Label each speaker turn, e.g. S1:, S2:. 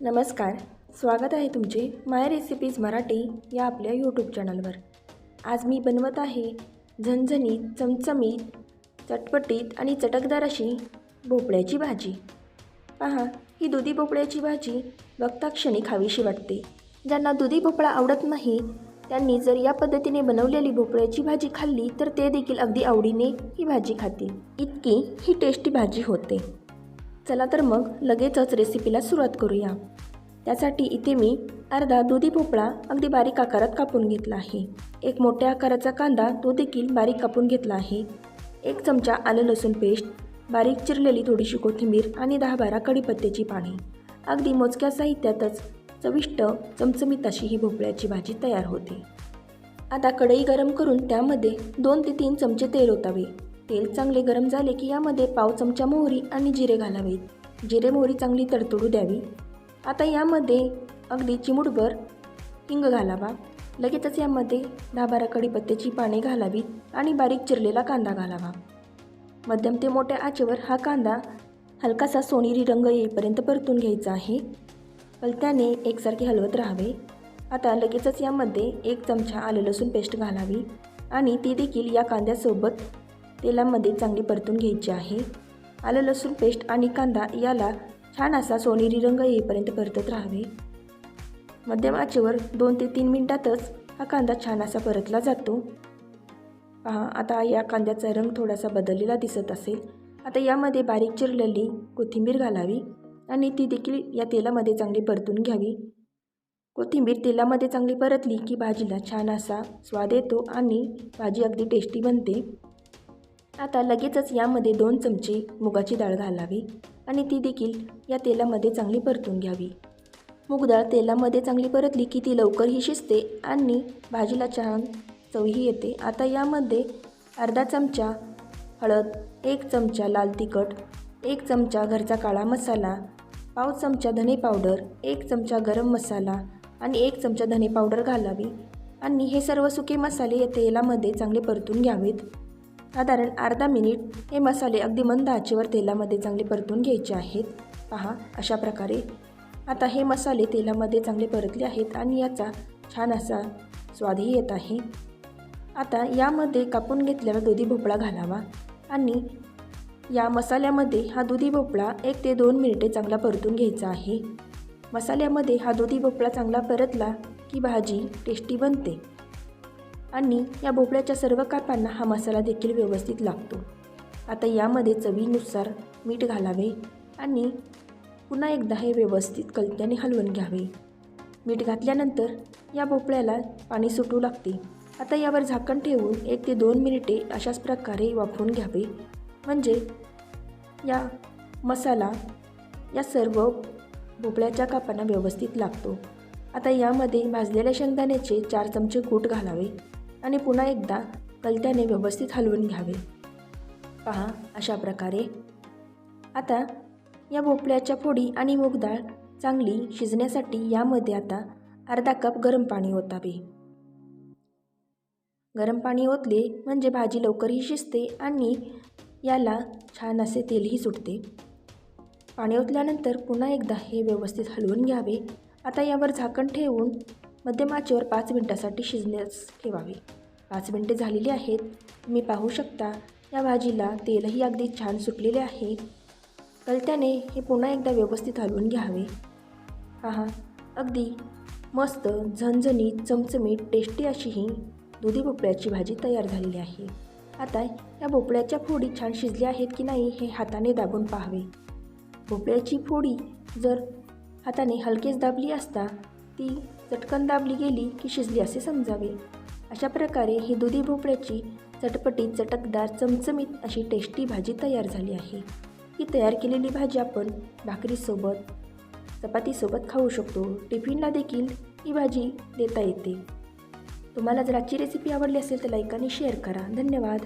S1: नमस्कार स्वागत आहे तुमचे माय रेसिपीज मराठी या आपल्या यूट्यूब चॅनलवर आज मी बनवत आहे झणझणीत चमचमीत चटपटीत आणि चटकदार अशी भोपळ्याची भाजी. पहा ही दुधी भोपळ्याची भाजी बघता क्षणी खावीशी वाटते. ज्यांना दुधी भोपळा आवडत नाही त्यांनी जर या पद्धतीने बनवलेली भोपळ्याची भाजी खाल्ली तर ते देखील अगदी आवडीने ही भाजी खातील. इतकी ही टेस्टी भाजी होते. चला तर मग लगेचच रेसिपीला सुरुवात करूया. त्यासाठी इथे मी अर्धा दुधी भोपळा अगदी बारीक आकारात कापून घेतला आहे. एक मोठ्या आकाराचा कांदा तो देखील बारीक कापून घेतला आहे. एक चमचा आलं लसूण पेस्ट बारीक चिरलेली थोडीशी कोथिंबीर आणि दहा बारा कढीपत्त्याची पाने. अगदी मोजक्या साहित्यातच चविष्ट चमचमीत अशी ही भोपळ्याची भाजी तयार होते. आता कढई गरम करून त्यामध्ये दोन ते तीन चमचे तेल ओतावे. तेल चांगले गरम झाले की यामध्ये पाव चमचा मोहरी आणि जिरे घालावेत. जिरे मोहरी चांगली तडतडू द्यावी. आता यामध्ये अगदी चिमुटभर हिंग घालावा. लगेचच यामध्ये दहा बारा कढीपत्त्याची पाने घालावीत आणि बारीक चिरलेला कांदा घालावा. मध्यम ते मोठ्या आचेवर हा कांदा हलकासा सोनेरी रंग येईपर्यंत परतून घ्यायचा आहे. पलत्याने एकसारखे हलवत राहावे. आता लगेचच यामध्ये एक चमचा आलं लसूण पेस्ट घालावी आणि ती देखील या कांद्यासोबत तेलामध्ये चांगली परतून घ्यायची आहे. आलं लसूण पेस्ट आणि कांदा याला छान असा सोनेरी रंग येईपर्यंत परतत राहावे. मध्यम आचेवर दोन ते तीन मिनटातच हा कांदा छान असा परतला जातो. पहा आता या कांद्याचा रंग थोडासा बदललेला दिसत असेल. आता यामध्ये बारीक चिरलेली कोथिंबीर घालावी आणि ती देखील या तेलामध्ये चांगली परतून घ्यावी. कोथिंबीर तेलामध्ये चांगली परतली की भाजीला छान असा स्वाद येतो आणि भाजी अगदी टेस्टी बनते. आता लगेचच यामध्ये दोन चमचे मुगाची डाळ घालावी आणि ती देखील या तेलामध्ये चांगली परतून घ्यावी. मूगडाळ तेलामध्ये चांगली परतली की ती लवकरही शिजते आणि भाजीला छान चवही येते. आता यामध्ये अर्धा चमचा हळद एक चमचा लाल तिखट एक चमचा घरचा काळा मसाला पाव चमचा धने पावडर एक चमचा गरम मसाला आणि एक चमचा धने पावडर घालावी आणि हे सर्व सुके मसाले या तेलामध्ये चांगले परतून घ्यावेत. साधारण अर्धा मिनिट हे मसाले अगदी मंद आचेवर तेलामध्ये चांगले परतून घ्यायचे आहेत. पहा अशा प्रकारे. आता हे मसाले तेलामध्ये चांगले परतले आहेत आणि याचा छान असा स्वादही येत आहे. आता यामध्ये कापून घेतलेला दुधी भोपळा घालावा आणि या मसाल्यामध्ये हा दुधी भोपळा एक ते दोन मिनिटे चांगला परतून घ्यायचा आहे. मसाल्यामध्ये हा दुधी भोपळा चांगला परतला की भाजी टेस्टी बनते. आणि या भोपळ्याच्या सर्व कापांना हा मसाला देखील व्यवस्थित लागतो. आता यामध्ये चवीनुसार मीठ घालावे आणि पुन्हा एकदा हे व्यवस्थित कलत्याने हलवून घ्यावे. मीठ घातल्यानंतर या भोपळ्याला पाणी सुटू लागते. आता यावर झाकण ठेवून एक ते दोन मिनिटे अशाच प्रकारे वाफवून घ्यावे. म्हणजे या मसाला या सर्व भोपळ्याच्या कापांना व्यवस्थित लागतो. आता यामध्ये भाजलेल्या शेंगदाण्याचे चार चमचे कूट घालावे. आणि पुन्हा एकदा कलत्याने व्यवस्थित हलवून घ्यावे. पहा अशा प्रकारे. आता या भोपळ्याच्या फोडी आणि मूग डाळ चांगली शिजण्यासाठी यामध्ये आता अर्धा कप गरम पाणी ओतावे. गरम पाणी ओतले म्हणजे भाजी लवकरही शिजते आणि याला छान असे तेलही सुटते. पाणी ओतल्यानंतर पुन्हा एकदा हे व्यवस्थित हलवून घ्यावे. आता यावर झाकण ठेवून मध्यम आचेवर पाच मिनटासाठी शिजण्यास ठेवावे. पाच मिनटे झालेली आहेत. तुम्ही पाहू शकता या भाजीला तेलही अगदी छान सुटलेले आहे. कलत्याने हे पुन्हा एकदा व्यवस्थित हलवून घ्यावे. पहा अगदी मस्त झणझणीत चमचमीत टेस्टी अशी ही दुधी भोपळ्याची भाजी तयार झालेली आहे. आता या भोपळ्याच्या फोडी छान शिजल्या आहेत की नाही हे हाताने दाबून पाहावे. भोपळ्याची फोडी जर हाताने हलकेच दाबली असता ती चटकन दाबली गेली की शिजली असे समजावे. अशा प्रकारे ही दुधी भोपळ्याची चटपटीत चटकदार चमचमीत अशी टेस्टी भाजी तयार झाली आहे. ही तयार केलेली भाजी आपण भाकरीसोबत चपातीसोबत खाऊ शकतो. टिफिनला देखील ही भाजी देता येते. तुम्हाला जर आजची रेसिपी आवडली असेल तर लाईक आणि शेअर करा. धन्यवाद.